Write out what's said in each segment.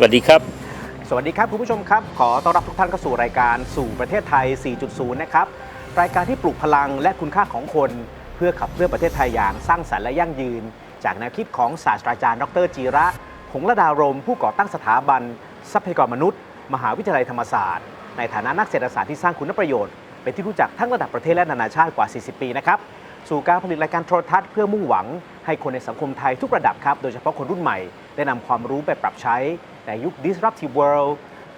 สวัสดีครับ สวัสดีครับคุณผู้ชมครับ ขอต้อนรับทุกท่านเข้าสู่รายการสู่ประเทศไทย 4.0 นะครับ รายการที่ปลุกพลังและคุณค่าของคน เพื่อขับเคลื่อนประเทศไทยอย่างสร้างสรรค์และยั่งยืน จากแนวคิดของศาสตราจารย์ดรจีระหงส์ระดารม ผู้ก่อตั้งสถาบัน ทรัพยากรมนุษย์ มหาวิทยาลัยธรรมศาสตร์ ในฐานะนักเศรษฐศาสตร์ที่สร้างคุณประโยชน์ เป็นที่รู้จักทั้งระดับประเทศและนานาชาติกว่า 40 ปีนะครับสู่การผลิตรายการโทรทัศน์เพื่อมุ่งหวัง ให้คนในสังคมไทยทุกระดับครับ โดยเฉพาะคนรุ่นใหม่ ได้นำความรู้ไปปรับใช้ ในยุค disruptive world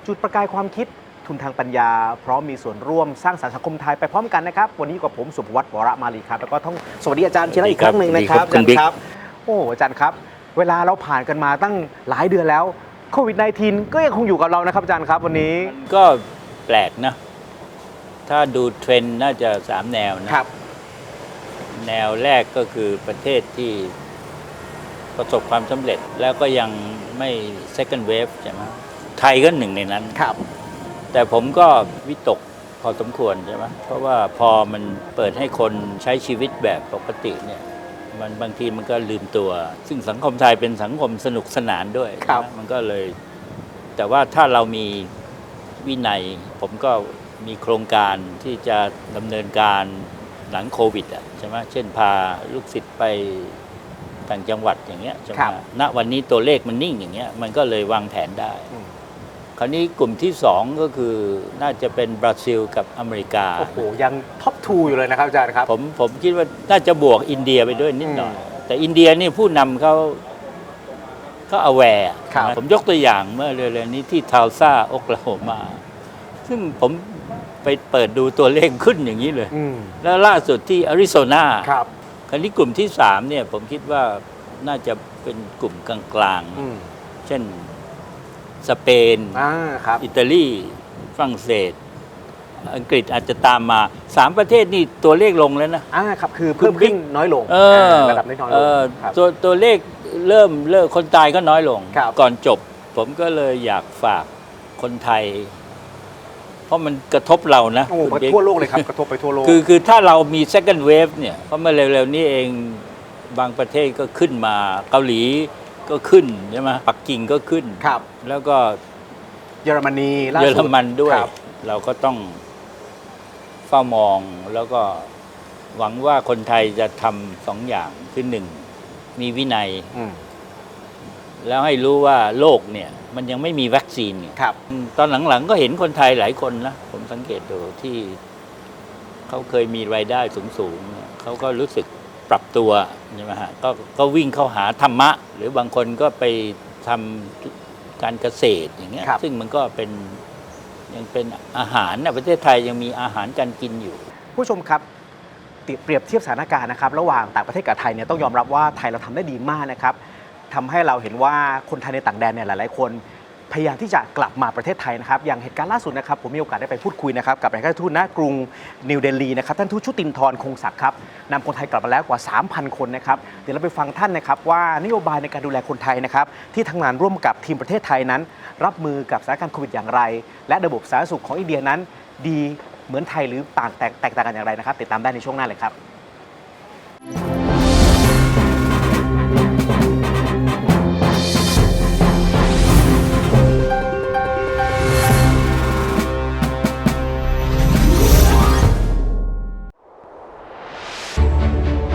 จุดประกายความคิดทุนทางปัญญา พร้อมมีส่วนร่วมสร้างสรรค์สังคมไทยไปพร้อมกันนะครับ วันนี้อยู่กับผมสุภวัตวรมาลีครับ แล้วก็ต้องสวัสดีอาจารย์เชียร์อีกครั้งหนึ่งนะครับสวัสดีครับคุณบิ๊กอาจารย์ครับโอ้อาจารย์ครับ เวลาเราผ่านกันมาตั้งหลายเดือนแล้วโควิด -19 ก็ยังคงอยู่กับเรานะครับอาจารย์ครับวันนี้ก็แปลกนะถ้าดูเทรนด์น่าจะสามแนวนะครับ แนวแรกก็คือประเทศที่ประสบความสำเร็จแล้วก็ยัง ไม่ second wave ใช่ไหมไทยก็หนึ่งในนั้น ครับ แต่ผมก็วิตกพอสมควรใช่ไหมเพราะว่าพอมันเปิดให้คนใช้ชีวิตแบบปกติเนี่ยมันบางทีมันก็ลืมตัว ซึ่งสังคมไทยเป็นสังคมสนุกสนานด้วยครับ นะมันก็เลย แต่ว่าถ้าเรามีวินัย ผมก็มีโครงการที่จะดำเนินการหลังโควิดอะใช่ไหมเช่นพาลูกศิษย์ไป ต่างจังหวัดอย่างเงี้ยใช่ไหมครับณวันนี้ตัวเลขมันนิ่งอย่างเงี้ยมันก็เลยวางแผนได้ อืม คราวนี้กลุ่มที่สองก็คือน่าจะเป็นบราซิลกับอเมริกา โอ้โห ยังท็อปทูอยู่เลยนะครับอาจารย์ครับ ผมผมคิดว่าน่าจะบวกอินเดียไปด้วยนิดหน่อยอืมแต่อินเดียนี่ผู้นำเขาเขาอแวร์ครับ ผมยกตัวอย่างเมื่อเร็วๆนี้ที่ทาวซาโอคลาโฮมา ซึ่งผมไปเปิดดูตัวเลขขึ้นอย่างนี้เลย อืมแล้วล่าสุดที่อาริโซนา ครับ คราวนี้กลุ่มที่สามเนี่ยผมคิดว่าน่าจะเป็นกลุ่มกลางอืมๆ เช่นสเปน อ่าครับ อิตาลีฝรั่งเศส อังกฤษอาจจะตามมาสามประเทศนี่ตัวเลขลงแล้วนะ อ่าครับคือเพิ่มขึ้นน้อยลงเออระดับน้อยลงเออครับ ตัวตัวเลขเริ่มเริ่มคนตายก็น้อยลง ครับ ก่อนจบ ผมก็เลยอยากฝากคนไทย เพราะมันกระทบเรานะโอ้โหคุณบิ๊กทั่วโลกเลยครับ กระทบไปทั่วโลก คือคือถ้าเรามี second wave เนี่ยเพราะเมื่อเร็วๆนี้เองบางประเทศก็ขึ้นมาเกาหลีก็ขึ้นใช่ไหมปักกิ่งก็ขึ้นครับ แล้วก็เยอรมนีล่าเยอสุรมันด้วยครับเราก็ต้องเฝ้ามองแล้วก็หวังว่าคนไทยจะทำสองอย่างคือหนึ่งมีวินัยอืมแล้วให้รู้ว่าโลกเนี่ย มันยังไม่มีวัคซีนไงครับอืมตอนหลังๆก็เห็นคนไทยหลายคนนะ ผมสังเกตดูที่เขาเคยมีรายได้สูงๆเนี่ยเขาก็รู้สึกปรับตัวใช่ไหมฮะก็ก็วิ่งเข้าหาธรรมะ หรือบางคนก็ไปทำการเกษตรอย่างเงี้ยครับซึ่งมันก็เป็นยังเป็นอาหารนะประเทศไทยยังมีอาหารการกินอยู่ ผู้ชมครับติเปรียบเทียบสถานการณ์นะครับ ระหว่างต่างประเทศกับไทยเนี่ยต้องยอมรับว่าไทยเราทำได้ดีมากนะครับ ทำให้เราเห็นว่าคนไทยในต่างแดนเนี่ยหลาย ๆ คนพยายามที่จะกลับมาประเทศไทยนะครับ อย่างเหตุการณ์ล่าสุดนะครับ ผมมีโอกาสได้ไปพูดคุยนะครับ กับนายกทูตณกรุงนิวเดลีนะครับ ท่านทูตชุตินทร์คงศักดิ์ครับนำคนไทยกลับมาแล้วกว่า 3,000 คนนะครับ เดี๋ยวเราไปฟังท่านนะครับ ว่านโยบายในการดูแลคนไทยนะครับ ที่ทำงานร่วมกับทีมประเทศไทยนั้น รับมือกับสถานการณ์โควิดอย่างไร และระบบสาธารณสุขของอินเดียนั้น ดีเหมือนไทยหรือต่างแตกต่างกันอย่างไรนะครับ ติดตามได้ในช่วงหน้าเลยครับ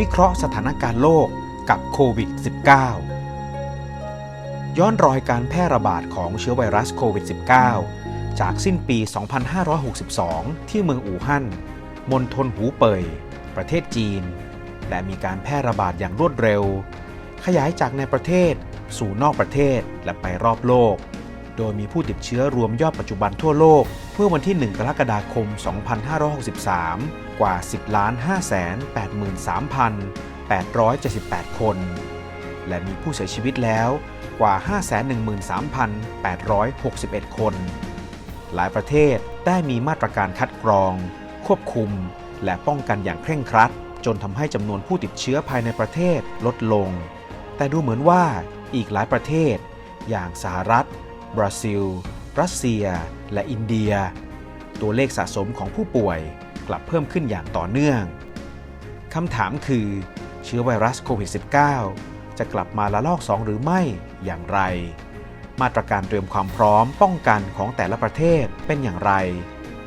วิเคราะห์สถานการณ์โลกกับโควิด -19 ย้อนรอยการแพร่ระบาดของเชื้อไวรัสโควิด -19 จากสิ้นปี 2562 ที่เมืองอู่ฮั่น มณฑลหูเป่ย ประเทศจีน และมีการแพร่ระบาดอย่างรวดเร็ว ขยายจากในประเทศสู่นอกประเทศและไปรอบโลก โดยมีผู้ติดเชื้อรวมยอดปัจจุบันทั่วโลก มื่อวันที่ 1 กรกฎาคม 2563 กว่า 10 ล้าน 583,878 คน และมีผู้เสียชีวิตแล้วกว่า 513,861 คน หลายประเทศได้มีมาตรการคัดกรอง ควบคุม และป้องกันอย่างเคร่งครัด จนทำให้จำนวนผู้ติดเชื้อภายในประเทศลดลง แต่ดูเหมือนว่าอีกหลายประเทศ อย่างสหรัฐ บราซิล รัสเซีย และอินเดีย ตัวเลขสะสมของผู้ป่วยกลับเพิ่มขึ้นอย่างต่อเนื่องคำถามคือ เชื้อไวรัสโควิด -19 จะกลับมาละลอก 2 หรือไม่อย่างไร มาตรการเตรียมความพร้อมป้องกันของแต่ละประเทศเป็นอย่างไร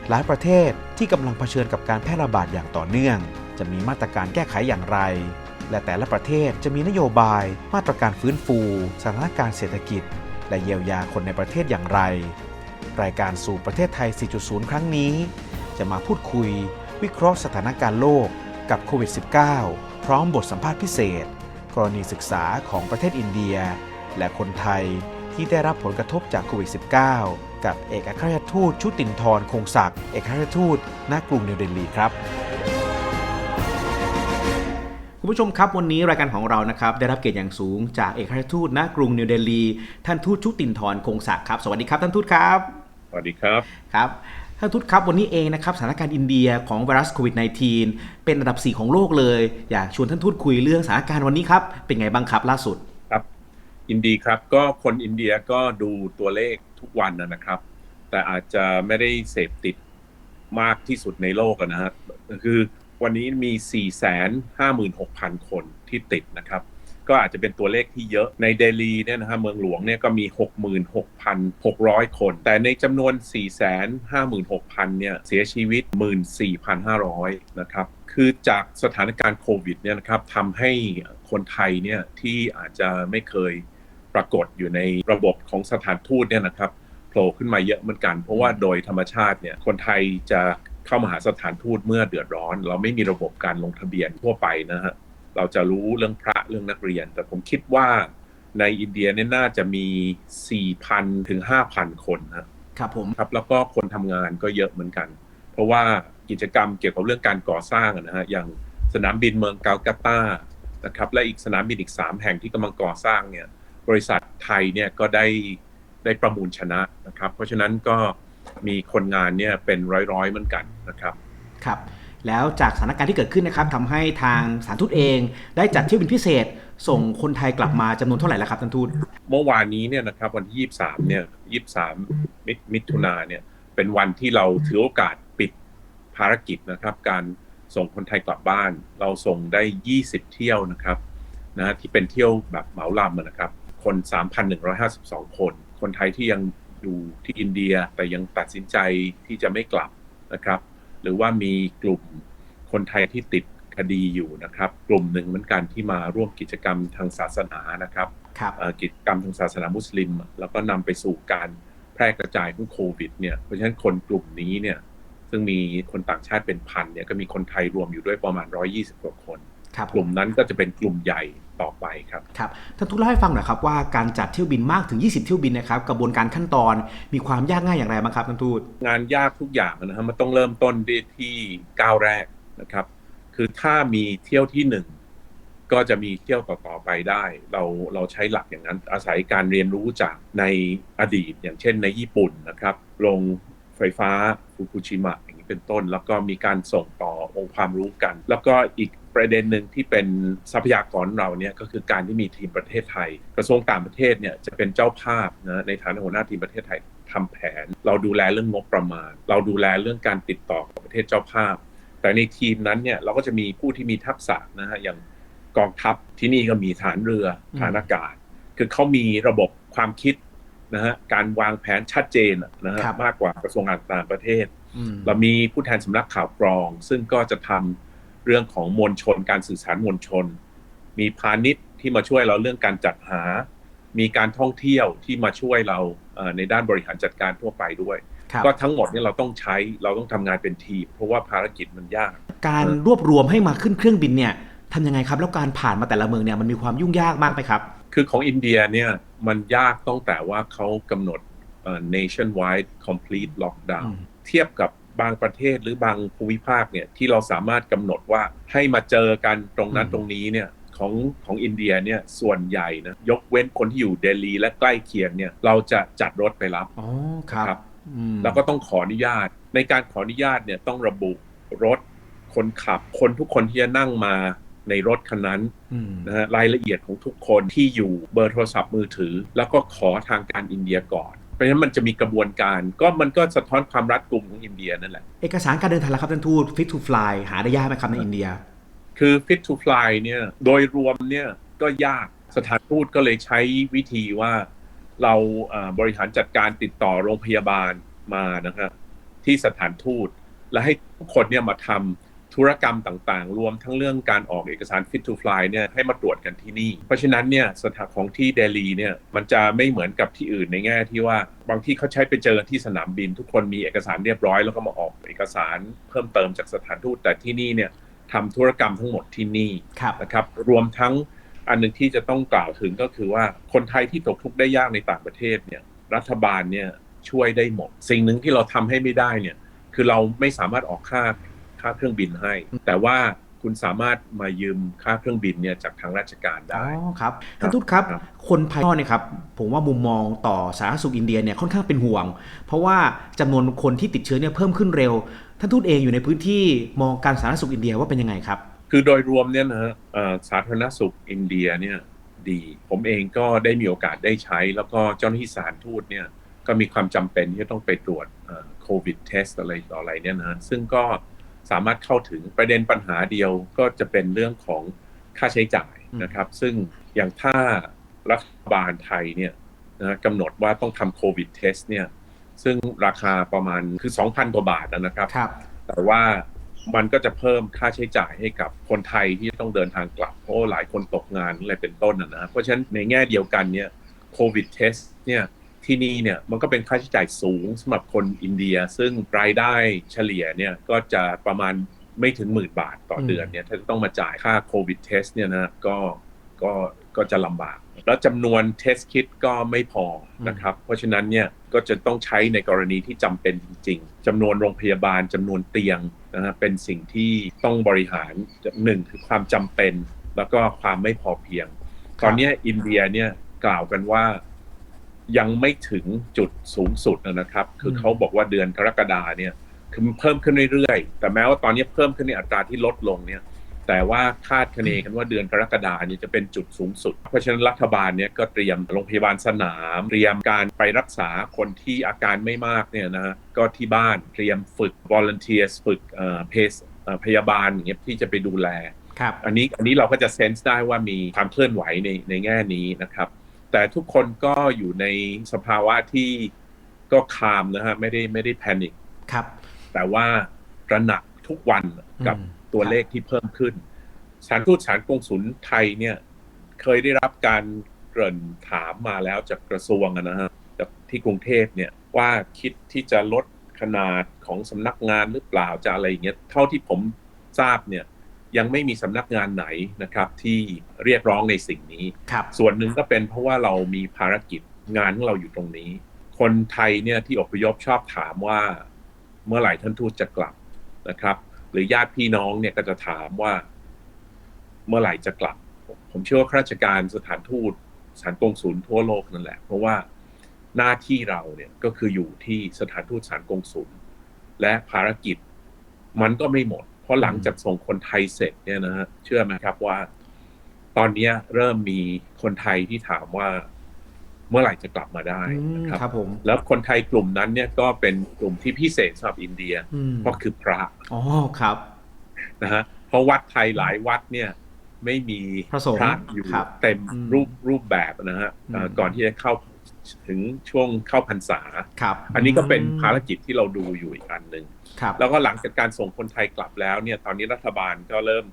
หลายประเทศที่กำลังเผชิญกับการแพร่ระบาดอย่างต่อเนื่อง จะมีมาตรการแก้ไขอย่างไร และแต่ละประเทศจะมีนโยบาย มาตรการฟื้นฟู สถานการณ์เศรษฐกิจ และเยียวยาคนในประเทศอย่างไร รายการสู่ประเทศไทย 4.0 ครั้งนี้ จะมาพูดคุย วิเคราะห์สถานการณ์โลกกับโควิด -19 พร้อมบทสัมภาษณ์พิเศษ กรณีศึกษาของประเทศอินเดีย และคนไทยที่ได้รับผลกระทบจากโควิด -19 กับเอกอัครราชทูตชุตินทรคงศักดิ์เอกอัครราชทูตณกรุงนิวเดลีครับ คุณผู้ชมครับวันนี้รายการของเรานะครับได้รับเกียรติอย่างสูงจากเอกอัครราชทูตณกรุงนิวเดลีท่านทูตชุตินทรคงศักดิ์ครับ สวัสดีครับท่านทูตครับสวัสดีครับครับท่านทูตครับวันนี้เองนะครับสถานการณ์อินเดียของไวรัสโควิด -19 เป็นอันดับ 4 ของโลกเลย อยากชวนท่านทูตคุยเรื่องสถานการณ์วันนี้ครับ เป็นไงบ้างครับล่าสุดครับ อินดีครับก็คนอินเดียก็ดูตัวเลขทุกวันนะนะครับ แต่อาจจะไม่ได้เสพติดมากที่สุดในโลกอะนะฮะคือ วันนี้มี 456,000 คนที่ติดนะครับ ก็อาจจะเป็นตัวเลขที่เยอะในเดลีเนี่ยนะฮะเมืองหลวงเนี่ยก็มี 66,600 คน แต่ในจำนวน 456,000 เนี่ยเสียชีวิต 14,500 นะครับคือจากสถานการณ์โควิดเนี่ยนะครับทำให้คนไทยเนี่ยที่อาจจะไม่เคยปรากฏอยู่ในระบบของสถานทูตเนี่ยนะครับโผล่ขึ้นมาเยอะเหมือนกัน เพราะว่าโดยธรรมชาติเนี่ยคนไทยจะ เข้ามาหาสถานทูตเมื่อเดือดร้อน เราไม่มีระบบการลงทะเบียนทั่วไปนะฮะเราจะรู้เรื่องพระเรื่องนักเรียน แต่ผมคิดว่าในอินเดียเนี่ยน่าจะมี 4,000 ถึง 5,000 คนนะครับครับผมครับแล้วก็คนทำงานก็เยอะเหมือนกัน เพราะว่ากิจกรรมเกี่ยวกับเรื่องการก่อสร้างอะนะฮะอย่างสนามบินเมืองกาลกัตตานะครับและอีกสนามบินอีก 3 แห่งที่กำลังก่อสร้างเนี่ยบริษัทไทยเนี่ยก็ได้ได้ประมูลชนะนะครับ เพราะฉะนั้นก็ มีคนงานเนี่ยเป็นร้อยๆเหมือนกันนะครับครับ แล้วจากสถานการณ์ที่เกิดขึ้นนะครับทำให้ทางสถานทูตเอง ได้จัดเที่ยวบินพิเศษ ส่งคนไทยกลับมาจำนวนเท่าไหร่แล้วครับท่านทูตเมื่อวานนี้เนี่ยนะครับวันที่ 23เนี่ย23 มิมิถุนาเนี่ยเป็นวันที่เราถือโอกาสปิดภารกิจนะครับ การส่งคนไทยกลับบ้าน เราส่งได้ 20 เที่ยวนะครับนะฮะที่เป็นเที่ยวแบบเหมาลำอะนะครับ คน 3,152 คน คนไทยที่ยัง อยู่ที่อินเดียแต่ยังตัดสินใจที่จะไม่กลับนะครับ หรือว่ามีกลุ่มคนไทยที่ติดคดีอยู่นะครับ กลุ่มหนึ่งเหมือนกันที่มาร่วมกิจกรรมทางศาสนานะครับครับเอ่อกิจกรรมทางศาสนามุสลิม แล้วก็นำไปสู่การแพร่กระจายของโควิดเนี่ยเพราะฉะนั้นคนกลุ่มนี้เนี่ยซึ่งมีคนต่างชาติเป็นพันเนี่ยก็มีคนไทยรวมอยู่ด้วยประมาณ 120กว่าคนครับกลุ่มนั้นก็จะเป็นกลุ่มใหญ่ ต่อไปครับครับท่านทูตเล่าให้ฟังหน่อยครับว่าการจัดเที่ยวบินมากถึง 20 เที่ยวบินนะครับกระบวนการขั้นตอนมีความยากง่ายอย่างไรบ้างครับท่านทูตงานยากทุกอย่างนะฮะมันต้องเริ่มต้นที่ที่ก้าวแรกนะครับ คือถ้ามีเที่ยวที่หนึ่งก็จะมีเที่ยวต่อๆไปได้ เราเราใช้หลักอย่างนั้นอาศัยการเรียนรู้จากในอดีต อย่างเช่นในญี่ปุ่นนะครับโรงไฟฟ้าฟุกุชิมะอย่างนี้เป็นต้น แล้วก็มีการส่งต่อองค์ความรู้กัน แล้วก็อีก ประเด็นหนึ่งที่เป็นทรัพยากรเราเนี่ยก็คือการที่มีทีมประเทศไทย กระทรวงต่างประเทศเนี่ยจะเป็นเจ้าภาพนะในฐานะหัวหน้าทีมประเทศไทยทำแผน เราดูแลเรื่องงบประมาณ เราดูแลเรื่องการติดต่อกับประเทศเจ้าภาพ แต่ในทีมนั้นเนี่ยเราก็จะมีผู้ที่มีทักษะนะฮะอย่างกองทัพที่นี่ก็มีฐานเรืออืมฐานอากาศ คือเขามีระบบความคิดนะฮะการวางแผนชัดเจนอะนะฮะครับมากกว่ากระทรวงการต่างประเทศอืมเรามีผู้แทนสำนักข่าวกรอง ซึ่งก็จะทำ เรื่องของมวลชน การสื่อสารมวลชน มีพาณิชย์ที่มาช่วยเราเรื่องการจัดหา มีการท่องเที่ยวที่มาช่วยเราเอ่อในด้านบริหารจัดการทั่วไปด้วยครับก็ทั้งหมดเนี่ยเราต้องใช้เราต้องทำงานเป็นทีม เพราะว่าภารกิจมันยาก การรวบรวมให้มาขึ้นเครื่องบินเนี่ยทำยังไงครับ แล้วการผ่านมาแต่ละเมืองเนี่ยมันมีความยุ่งยากมากไหมครับ คือของอินเดียเนี่ยมันยากตั้งแต่ว่าเขากำหนดเอ่อ nationwide complete lockdown อืมเทียบกับ บางประเทศหรือบางภูมิภาคเนี่ยที่เราสามารถกำหนดว่าให้มาเจอกันตรงนั้นอืมตรงนี้เนี่ยของของอินเดียเนี่ยส่วนใหญ่นะยกเว้นคนที่อยู่เดลีและใกล้เคียงเนี่ยเราจะจัดรถไปรับอ๋อครับครับอืมแล้วก็ต้องขออนุญาต ในการขออนุญาตเนี่ยต้องระบุรถคนขับคนทุกคนที่จะนั่งมาในรถคันนั้นอืมนะฮะรายละเอียดของทุกคนที่อยู่เบอร์โทรศัพท์มือถือ แล้วก็ขอทางการอินเดียก่อน เพราะฉะนั้นมันจะมีกระบวนการ ก็มันก็สะท้อนความรัดกุมของอินเดียนั่นแหละ เอกสารการเดินทางล่ะครับท่านทูต fit to fly หาได้ยากไหมครับในอินเดีย คือ fit to fly เนี่ยโดยรวมเนี่ยก็ยากสถานทูตก็เลยใช้วิธีว่าเราเอ่อบริหารจัดการติดต่อโรงพยาบาลมานะครับที่สถานทูต และให้ทุกคนเนี่ยมาทำ ธุรกรรมต่างๆ รวมทั้งเรื่องการออกเอกสาร fit to fly เนี่ยให้มาตรวจกันที่นี่ เพราะฉะนั้นเนี่ยสถานของที่เดลีเนี่ยมันจะไม่เหมือนกับที่อื่นในแง่ที่ว่าบางที่เขาใช้ไปเจอที่สนามบิน ทุกคนมีเอกสารเรียบร้อย แล้วก็มาออกเอกสารเพิ่มเติมจากสถานทูตแต่ที่นี่เนี่ยทำธุรกรรมทั้งหมดที่นี่ครับนะครับรวมทั้งอันหนึ่งที่จะต้องกล่าวถึงก็คือว่าคนไทยที่ตกทุกข์ได้ยากในต่างประเทศเนี่ยรัฐบาลเนี่ยช่วยได้หมด สิ่งหนึ่งที่เราทำให้ไม่ได้เนี่ยคือเราไม่สามารถออกค่า ค่าเครื่องบินให้ แต่ว่าคุณสามารถมายืมค่าเครื่องบินเนี่ยจากทางราชการอ๋ได้อครับท่านทูตครับครับ คนภายนอกเนี่ยครับผมว่ามุมมองต่อสาธารณสุขอินเดียเนี่ยค่อนข้างเป็นห่วง เพราะว่าจำนวนคนที่ติดเชื้อเนี่ยเพิ่มขึ้นเร็ว ท่านทูตเองอยู่ในพื้นที่มองการสาธารณสุขอินเดียว่าเป็นยังไงครับ คือโดยรวมเนี่ยนะฮะเอ่อสาธารณสุขอินเดียเนี่ยดี ผมเองก็ได้มีโอกาสได้ใช้ แล้วก็เจ้าหน้าที่สถานทูตเนี่ยก็มีความจำเป็นที่จะต้องไปตรวจโควิดเทสอะไรต่ออะไรเนี่ยนะฮะซึ่งก็ สามารถเข้าถึงประเด็นปัญหาเดียวก็จะเป็นเรื่องของค่าใช้จ่ายนะครับ ซึ่งอย่างถ้ารัฐบาลไทยเนี่ยนะกำหนดว่าต้องทำโควิดเทสเนี่ยซึ่งราคาประมาณคือ 2,000 กว่าบาทนะครับครับแต่ว่ามันก็จะเพิ่มค่าใช้จ่ายให้กับคนไทยที่ต้องเดินทางกลับ เพราะว่าหลายคนตกงานอะไรเป็นต้นนะนะเพราะฉะนั้นในแง่เดียวกันเนี่ยโควิดเทสเนี่ย ที่นี่เนี่ยมันก็เป็นค่าใช้จ่ายสูงสำหรับคนอินเดีย ซึ่งรายได้เฉลี่ยเนี่ยก็จะประมาณไม่ถึงหมื่นบาทต่อเดือนเนี่ยถ้าจะต้องมาจ่ายค่าโควิดเทสเนี่ยนะก็ก็ก็จะลำบาก แล้วจำนวนเทสคิดก็ไม่พอนะครับ เพราะฉะนั้นเนี่ยก็จะต้องใช้ในกรณีที่จำเป็นจริงๆจำนวนโรงพยาบาลจำนวนเตียงนะฮะเป็นสิ่งที่ต้องบริหารหนึ่งคือความจำเป็น แล้วก็ความไม่พอเพียง ตอนเนี้ยอินเดียเนี่ยกล่าวกันว่า ยังไม่ถึงจุดสูงสุดนะครับ คือมเขาบอกว่าเดือนกรกฎาเนี่ยคือมันเพิ่มขึ้นเรื่อยๆ แต่แม้ว่าตอนนี้เพิ่มขึ้นในอัตราที่ลดลงเนี่ย แต่ว่าคาดคะเนกันว่าเดือนกรกฎาเนี่ยจะเป็นจุดสูงสุด เพราะฉะนั้นรัฐบาลเนี่ยก็เตรียมโรงพยาบาลสนาม เตรียมการไปรักษาคนที่อาการไม่มากเนี่ยนะฮะก็ที่บ้านเตรียมฝึก volunteers ฝึกเอ่อเพสเอ่อพยาบาลอย่างเงี้ยที่จะไปดูแลครับอันนี้อันนี้เราก็จะเซนส์ได้ว่ามีความเคลื่อนไหวในในแง่นี้นะครับ แต่ทุกคนก็อยู่ในสภาวะที่ก็คามนะฮะไม่ได้ไม่ได้แพนิคครับ แต่ว่าตระหนักทุกวันกับอืมตัวเลขที่เพิ่มขึ้นสถานทูตสถานกงสุลไทยเนี่ยเคยได้รับการเกริ่นถามมาแล้วจากกระทรวงอะนะฮะจากที่กรุงเทพเนี่ยว่าคิดที่จะลดขนาดของสำนักงานหรือเปล่าจะอะไรอย่างเงี้ยเท่าที่ผมทราบเนี่ย ยังไม่มีสำนักงานไหนนะครับที่เรียกร้องในสิ่งนี้ครับส่วนหนึ่งก็เป็นเพราะว่าเรามีภารกิจงานของเราอยู่ตรงนี้ คนไทยเนี่ยที่อพยพชอบถามว่าเมื่อไหร่ท่านทูตจะกลับนะครับ หรือญาติพี่น้องเนี่ยก็จะถามว่าเมื่อไหร่จะกลับ ผมเชื่อว่าข้าราชการสถานทูตสถานกงศูนย์ทั่วโลกนั่นแหละ เพราะว่าหน้าที่เราเนี่ยก็คืออยู่ที่สถานทูตสถานกงศูนย์และภารกิจมันก็ไม่หมด เพราะหลังจากส่งคนไทยเสร็จเนี่ยนะฮะเชื่อไหมครับว่า ตอนเนี้ยเริ่มมีคนไทยที่ถามว่าเมื่อไหร่จะกลับมาได้อืมนะครับครับผมแล้วคนไทยกลุ่มนั้นเนี่ยก็เป็นกลุ่มที่พิเศษสำหรับอินเดียอืมเพราะคือพระอ๋อครับนะฮะเพราะวัดไทยหลายวัดเนี่ยไม่มีพระสงฆ์อยู่ครับเต็มอืมรูปรูปแบบนะฮะเอ่ออืมก่อนที่จะเข้า ถึงช่วงเข้าพรรษาครับอันนี้ก็เป็นภารกิจที่เราดูอยู่อีกอันหนึ่งครับแล้วก็หลังจากการส่งคนไทยกลับแล้วเนี่ยตอนนี้รัฐบาลก็เริ่ม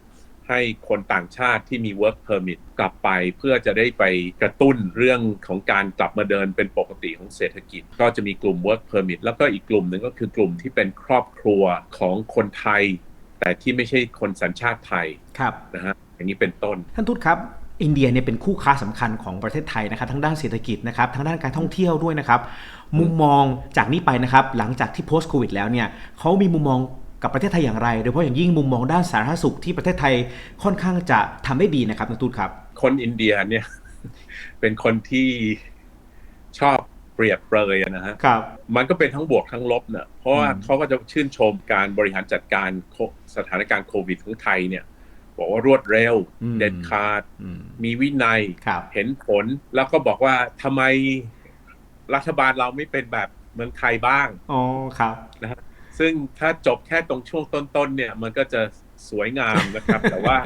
ให้คนต่างชาติที่มี work permit กลับไปเพื่อจะได้ไปกระตุ้นเรื่องของการกลับมาเดินเป็นปกติของเศรษฐกิจ ก็จะมีกลุ่ม work permit แล้วก็อีกกลุ่มหนึ่งก็คือกลุ่มที่เป็นครอบครัวของคนไทย แต่ที่ไม่ใช่คนสัญชาติไทยครับนะฮะอย่างนี้เป็นต้นท่านทูตครับ อินเดียเนี่ยเป็นคู่ค้าสำคัญของประเทศไทยนะครับทั้งด้านเศรษฐกิจนะครับทั้งด้านการท่องเที่ยวด้วยนะครับมุมมองจากนี้ไปนะครับหลังจากที่ post covid แล้วเนี่ยเขามีมุมมองกับประเทศไทยอย่างไร โดยเฉพาะอย่างยิ่งมุมมองด้านสาธารณสุขที่ประเทศไทยค่อนข้างจะทำได้ดีนะครับท่านทูตครับ คนอินเดียเนี่ยเป็นคนที่ชอบเปรียบเปรยอะนะฮะครับ มันก็เป็นทั้งบวกทั้งลบเนะเพราะว่าอืมเขาก็จะชื่นชมการบริหารจัดการโคสถานการณ์โควิดของไทยเนี่ย บอกว่ารวดเร็ว เด็ดขาดอืมมีวินัยครับเห็นผล แล้วก็บอกว่าทำไมรัฐบาลเราไม่เป็นแบบเมืองไทยบ้าง อ๋อ ครับซึ่งถ้าจบแค่ตรงช่วงต้นๆเนี่ย มันก็จะสวยงามนะครับ แต่ว่า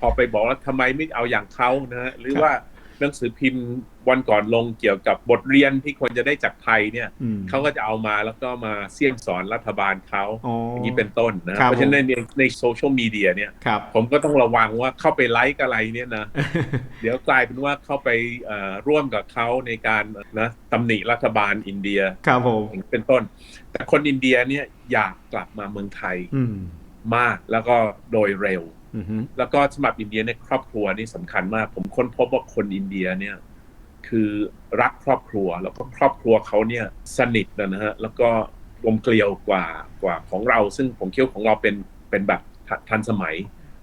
พอไปบอกว่าทำไมไม่เอาอย่างเขานะฮะ หรือครับว่า หนังสือพิมพ์วันก่อนลงเกี่ยวกับบทเรียนที่ควรจะได้จากไทยเนี่ยอืมเขาก็จะเอามาแล้วก็มาเสี่ยมสอนรัฐบาลเขาอ๋อออย่างนี้เป็นต้นนะครับเพราะฉะนั้นในในโซเชียลมีเดียเนี่ยครับผมก็ต้องระวังว่าเข้าไปไลค์อะไรเนี่ยนะเดี๋ยวกลายเป็นว่าเข้าไปเอ่อร่วมกับเขาในการนะตำหนิรัฐบาลอินเดียครับผมอย่างนี้เป็นต้น แต่คนอินเดียเนี่ยอยากกลับมาเมืองไทยอืมมากแล้วก็โดยเร็วอืมฮึ แล้วก็สำหรับอินเดียในยครอบครัวนี่สำคัญมาก ผมค้นพบว่าคนอินเดียเนี่ย คือรักครอบครัว แล้วก็ครอบครัวเขาเนี่ยสนิทนะฮะแล้วก็กลมเกลียวกว่ากว่าของเรา ซึ่งผมคิดว่าของเราเป็นเป็นแบบทัทันสมัย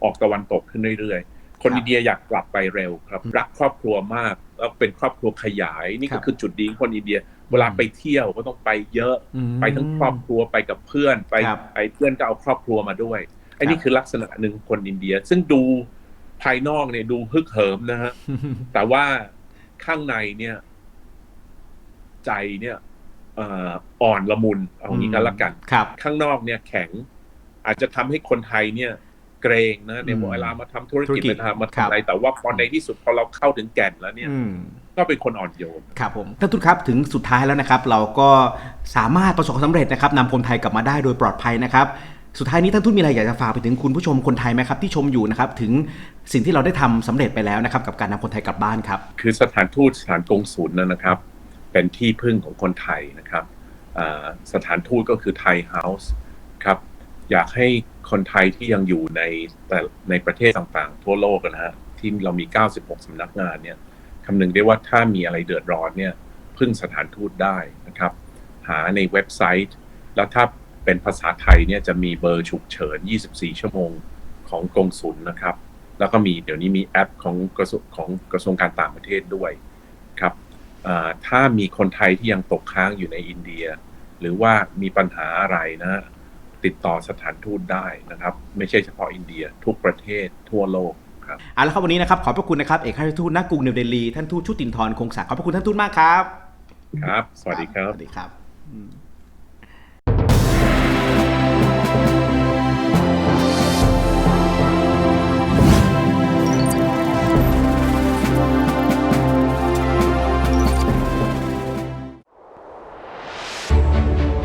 ออกตะวันตกขึ้นเรื่อยๆ คนอินเดียอยากกลับไปเร็วครับ รักครอบครัวมากแล้วเป็นครอบครัวขยาย นี่ก็คือจุดดีของคนอินเดียเวลาไปเที่ยวก็ต้องไปเยอะอืมไปทั้งครอบครัวไปกับเพื่อนไปครับไปเพื่อนก็เอาครอบครัวมาด้วย ไอ้ครับนี่คือลักษณะหนึ่งของคนอินเดีย ซึ่งดูภายนอกเนี่ยดูฮึกเหิมนะฮะแต่ว่าข้างในเนี่ย ใจเนี่ยเอ่ออ่อนละมุนเอางี้ก็แล้วกันครับ ข้างนอกเนี่ยแข็ง อาจจะทำให้คนไทยเนี่ย เกรงนะในอืมเวลามาทำธุรธุรกิจกิจมาทำมาครัทำบอะไร แต่ว่าพอในที่สุดพอเราเข้าถึงแก่นแล้วเนี่ยอืมก็เป็นคนอ่อนโยนครับผมท่านทูตครับถึงสุดท้ายแล้วนะครับ เราก็สามารถประสบความสำเร็จนะครับนำคนไทยกลับมาได้โดยปลอดภัยนะครับ สุดท้ายนี้ท่านทูตมีอะไรอยากจะฝากไปถึงคุณผู้ชมคนไทยไหมครับที่ชมอยู่นะครับถึงสิ่งที่เราได้ทำสำเร็จไปแล้วนะครับกับการนำคนไทยกลับบ้านครับ คือสถานทูตสถานกงศูนย์นะครับ เป็นที่พึ่งของคนไทยนะครับสถานทูตก็คือไทยเฮาส์ครับอยากให้คนไทยที่ยังอยู่ในแต่ในประเทศต่างๆ ทั่วโลกนะฮะที่เรามี 96 สำนักงานเนี่ยคำนึงได้ว่าถ้ามีอะไรเดือดร้อนเนี่ยพึ่งสถานทูตได้นะครับ หาในเว็บไซต์ แล้วถ้า เป็นภาษาไทยเนี่ยจะมีเบอร์ฉุกเฉิน 24 ชั่วโมงของกงสุลนะครับ แล้วก็มีเดี๋ยวนี้มีแอปของกระทรวงของกระทรวงการต่างประเทศด้วยครับอ่าถ้ามีคนไทยที่ยังตกค้างอยู่ในอินเดีย หรือว่ามีปัญหาอะไรนะ ติดต่อสถานทูตได้นะครับ ไม่ใช่เฉพาะอินเดียทุกประเทศทั่วโลกครับเอาละครับวันนี้นะครับขอบพระคุณนะครับเอกอัครราชทูตณกรุงนิวเดลีท่านทูตชุตินทร์คงศักดิ์ขอบพระคุณท่านทูตมากครับ ครับ สวัสดีครับสวัสดีครับ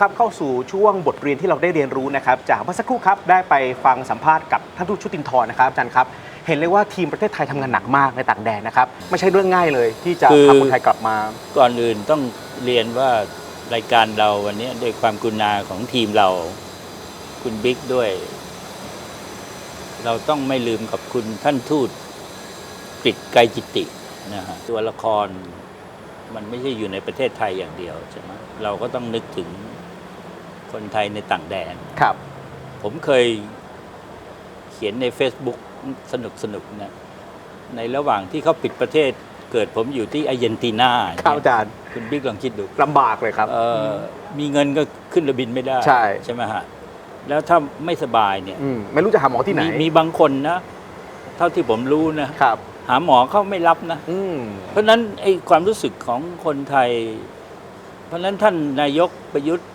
ครับเข้าสู่ช่วงบทเรียนที่เราได้เรียนรู้นะครับจากเมื่อสักครู่ครับได้ไปฟังสัมภาษณ์กับท่านทูตชุตินทร์นะครับอาจารย์ครับ เห็นเลยว่าทีมประเทศไทยทำงานหนักมากในต่างแดนนะครับไม่ใช่เรื่องง่ายเลย ที่จะคือ พาคนไทยกลับมา ก่อนอื่นต้องเรียนว่ารายการเราวันนี้ด้วยความกรุณาของทีมเรา คุณบิ๊กด้วย เราต้องไม่ลืมกับคุณท่านทูตกฤษไกรจิตินะฮะตัวละครมันไม่ใช่อยู่ในประเทศไทยอย่างเดียวใช่ไหมเราก็ต้องนึกถึง คนไทยในต่างแดน ครับ ผมเคยเขียนใน Facebook สนุกสนุกๆนะ ในระหว่างที่เขาปิดประเทศเกิดผมอยู่ที่อาร์เจนตินาครับอาจารย์คุณบิ๊กลองคิดดูลำบากเลยครับเอ่อมีเงินก็ขึ้นเรือบินไม่ได้ ใช่ใช่ไหมฮะ แล้วถ้าไม่สบายเนี่ยอืมไม่รู้จะหาหมอที่ไหนมีมีบางคนนะ เท่าที่ผมรู้นะครับ หาหมอเขาไม่รับนะอืมเพราะฉะนั้นไอ้ความรู้สึกของคนไทย เพราะฉะนั้นท่านนายกประยุทธ์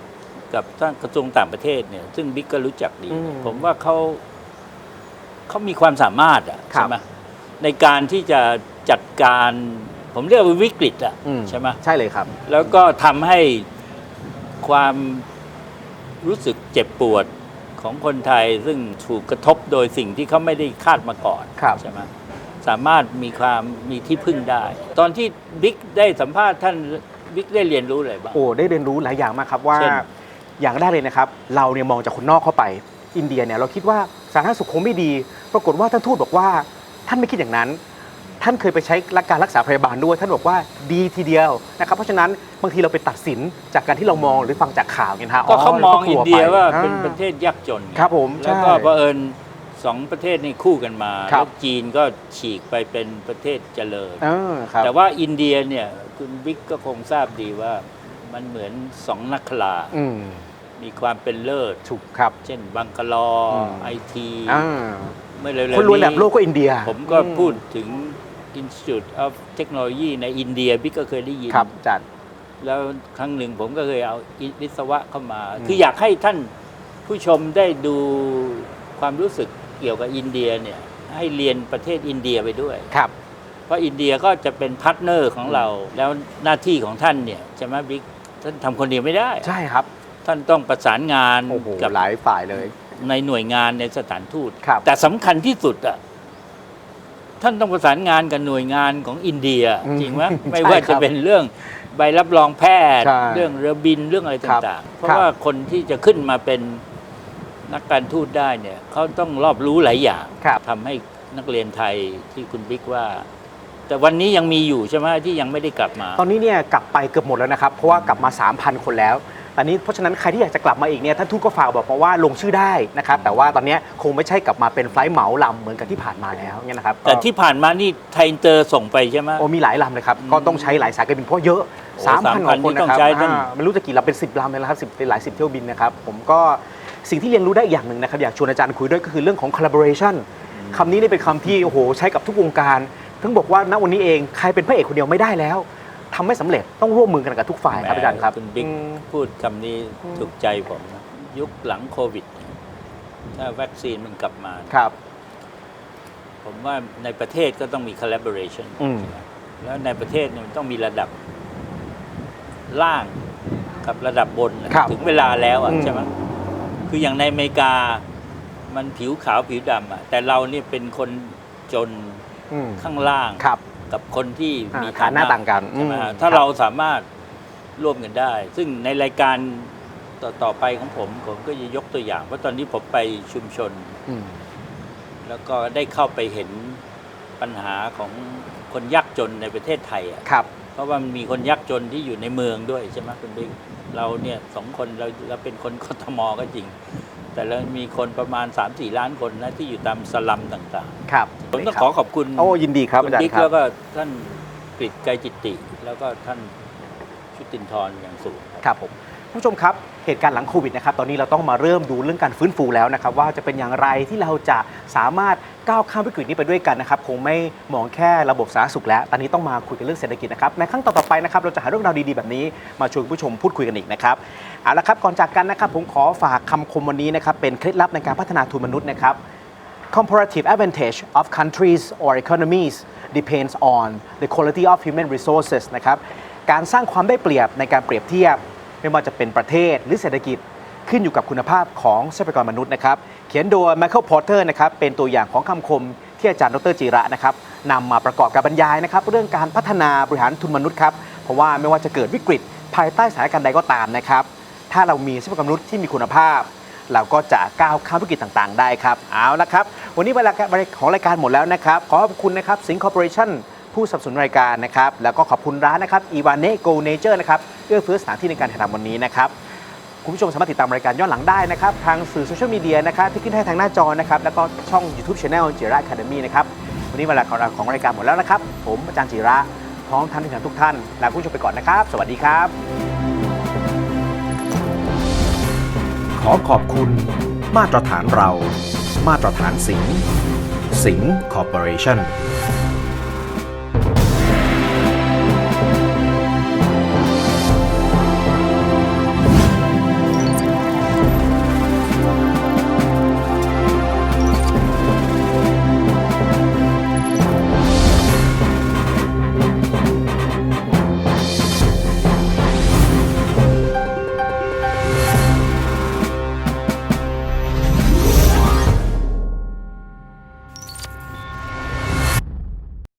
กับท่านกระทรวงต่างประเทศเนี่ย ซึ่งบิ๊กก็รู้จักดี อืมผมว่าเขาเขามีความสามารถอะครับใช่ไหมในการที่จะจัดการ ผมเรียกว่าวิกฤตอะอืม ใช่ไหมใช่เลยครับ แล้วก็ทำให้ความรู้สึกเจ็บปวดของคนไทย ซึ่งถูกกระทบโดยสิ่งที่เขาไม่ได้คาดมาก่อน ครับ ใช่ไหมสามารถมีความมีที่พึ่งได้ ตอนที่บิ๊กได้สัมภาษณ์ท่านบิ๊กได้เรียนรู้อะไรบ้าง โอ้ได้เรียนรู้หลายอย่างมากครับว่า เช่น อย่างแรกเลยนะครับ เราเนี่ยมองจากคนนอกเข้าไป อินเดียเนี่ยเราคิดว่าสาธารณสุขคงไม่ดี ปรากฏว่าท่านทูตบอกว่าท่านไม่คิดอย่างนั้น ท่านเคยไปใช้การรักษาพยาบาลด้วย ท่านบอกว่าดีทีเดียวนะครับเพราะฉะนั้นบางทีเราไปตัดสินจากการที่เรามองหรือฟังจากข่าวเนี่ยนะฮะก็เขามองรก็กอิลันเดียไปว่าเป็นอ่ประเทศยากจนไงครับผมแล้วก็ใช่เผอิญสองประเทศนี่คู่กันมาครับแล้วจีนก็ฉีกไปเป็นประเทศเจริญเออครับแต่ว่าอินเดียเนี่ยคุณบิ๊กก็คงทราบดีว่ามันเหมือนสองนักขลาอื มมีความเป็นเลิศ ถูกครับ เช่นบังกลออืม ไอทีอ่าเมื่อเร็วๆคนรวยระดับโลกก็อินเดียผมก็อืพูดถึง Institute of Technology ในอินเดียบิ๊กก็เคยได้ยิน ครับอาจารย์ แล้วครั้งหนึ่งผมก็เคยเอาวิศวะเข้ามา อืม คืออยากให้ท่านผู้ชมได้ดูความรู้สึกเกี่ยวกับอินเดียเนี่ยให้เรียนประเทศอินเดียไปด้วย ครับ เพราะอินเดียก็จะเป็นพาร์ทเนอร์ของเรา แล้วหน้าที่ของท่านเนี่ยใช่ไหมบิ๊กท่านทำคนเดียวไม่ได้ ใช่ครับ ท่านต้องประสานงานโอ้โหกับหลายฝ่ายเลย ในหน่วยงานในสถานทูต ครับ แต่สำคัญที่สุดอะท่านต้องประสานงานกับหน่วยงานของอินเดีย อืมจริงไหมใช่ไม่ว่าครัจะบเป็นเรื่องใบรับรองแพทย์ ใช่เรื่องเรือบินเรื่องอะไรครับต่างๆ เพครัราะบว่าคนที่จะขึ้นมาเป็นนักการทูตได้เนี่ยเขาต้องรอบรู้หลายอย่าง ครับ ทำให้นักเรียนไทยที่คุณบิ๊กว่า แต่วันนี้ยังมีอยู่ใช่ไหมที่ยังไม่ได้กลับมา ตอนนี้เนี่ยกลับไปเกือบหมดแล้วนะครับ เพราะว่ากลับมา 3,000 คนแล้วต อนนี้เพราะฉะนั้นใครที่อยากจะกลับมาอีกเนี่ยท่านทูตก็ฝากบอกมาว่าลงชื่อได้นะครับแต่ว่าตอนนี้คงไม่ใช่กลับมาเป็นไฟลท์เหมาลำเหมือนกับที่ผ่านมาแล้วเนี่ยนะครับแต่ที่ผ่านมานี่ไทยอินเตอร์ส่งไปใช่ไหม โอ้มีหลายลำเลยครับอืมก็ต้องใช้หลายสายการบินเพราะเยอะโอ้3,000กว่าคน3,000นะต้องครับใช้ตั้ง อ่าไม่รู้จะกี่ลำเป็น 10ลำเลยนะครับ10เป็นหลาย10เที่ยวบินนะครับผมก็สิ่งที่เรียนรู้ได้อีกอย่างหนึ่งนะครับอยากชวนอาจารย์คุยด้วยก็คือเรื่องของ collaboration คำนี้นี่เป็นคำที่โอ้โหใช้กับทุกวงการทั้งบอกว่าณวันนี้เองใครเป็นพระเอกคนเดียวไม่ได้แล้ว ทำไม่สำเร็จต้องร่วมมือกันกับทุกฝ่ายครับอาจารย์ครับคุณบิ๊กอืม พูดคำนี้อืม ถูกใจผมนะยุคหลังโควิดเนี่ยถ้าวัคซีนมันกลับมา ครับ ผมว่าในประเทศก็ต้องมี collaboration อืม แล้วในประเทศเนี่ยมันต้องมีระดับล่างกับระดับบนนะครับถึงเวลาแล้วอะอืม ใช่ไหมคืออย่างในอเมริกา มันผิวขาวผิวดำอะแต่เราเนี่ยเป็นคนจนอืมข้างล่าง ครับ กับคนที่อ่ามีฐานะต่างกันใช่ไหมอืมฮะถ้าครับเราสามารถร่วมกันได้ ซึ่งในรายการต่อต่อไปของผมผมก็จะยกตัวอย่าง เพราะตอนนี้ผมไปชุมชนอืมแล้วก็ได้เข้าไปเห็นปัญหาของคนยากจนในประเทศไทยอะครับ เพราะว่ามันมีคนยากจนที่อยู่ในเมืองด้วยใช่ไหมคุณบิ๊กเราเนี่ยสองคนเราเราเป็นคนกทมก็จริง แต่แล้วมีคนประมาณ 3-4 ล้านคนนะที่อยู่ตามสลัมต่างครับๆ ผมต้องขอขอบคุณโอ้ยินดีครับคุอาณจารบิ๊กย์ครัแล้บวก็ท่านกฤษไกรจิตติ แล้วก็ท่านชุตินทรอย่างสูงครับ ครับผมผู้ชมครับเหตุการณ์หลังโควิดนะครับตอนนี้เราต้องมาเริ่มดูเรื่องการฟื้นฟูแล้วนะครับว่าจะเป็นอย่างไรที่เราจะสามารถก้าวข้ามวิกฤตนี้ไปด้วยกันนะครับคงไม่มองแค่ระบบสาธารณสุขแล้ว ตอนนี้ต้องมาคุยกันเรื่องเศรษฐกิจนะครับในครั้งต่อๆไปนะครับเราจะหาเรื่องราวดีๆแบบนี้มาชวนคุณผู้ชมพูดคุยกันอีกนะครับ เอาละครับก่อนจากกันนะครับผมขอฝากคำคมวันนี้นะครับเป็นเคล็ดลับในการพัฒนาทุนมนุษย์นะครับ comparative advantage of countries or economies depends on the quality of human resources นะครับการสร้างความได้เปรียบในการเปรียบเทียบ ไม่ว่าจะเป็นประเทศหรือเศรษฐกิจขึ้นอยู่กับคุณภาพของทรัพยากรมนุษย์นะครับ เขียนโดย Michael Porter นะครับเป็นตัวอย่างของคำคมที่อาจารย์ดรจีระนะครับนำมาประกอบกับบรรยายนะครับ เรื่องการพัฒนาบริหารทุนมนุษย์ครับ เพราะว่าไม่ว่าจะเกิดวิกฤตภายใต้สถานการณ์ใดก็ตามนะครับ ถ้าเรามีทรัพยากรมนุษย์ที่มีคุณภาพ เราก็จะก้าวข้ามวิกฤตต่างๆ ได้ครับ เอาละครับ วันนี้เวลาของรายการหมดแล้วนะครับ ขอขอบคุณนะครับสิงคอร์ปอเรชั่นผู้สนับสนุนรายการนะครับ แล้วก็ขอบคุณร้านนะครับอีวานเนโกเนเจอร์นะครับเอื้อเฟื้อสถานที่ในการถ่ายทำวันนี้นะครับคุณผู้ชมสามารถติดตามรายการย้อนหลังได้นะครับ ทางสื่อโซเชียลมีเดียนะครับที่ขึ้นให้ทางหน้าจอนะครับ แล้วก็ช่อง YouTube Channel จิระ Academy นะครับ วันนี้เวลาของเราของรายการหมดแล้วนะครับ ผมอาจารย์จิระพร้อมท่านผู้ชมทุกท่านลาคุณผู้ชมไปก่อนนะครับ สวัสดีครับ ขอขอบคุณ มาตรฐานเรา มาตรฐานสิงสิงคอร์ปอเรชั่น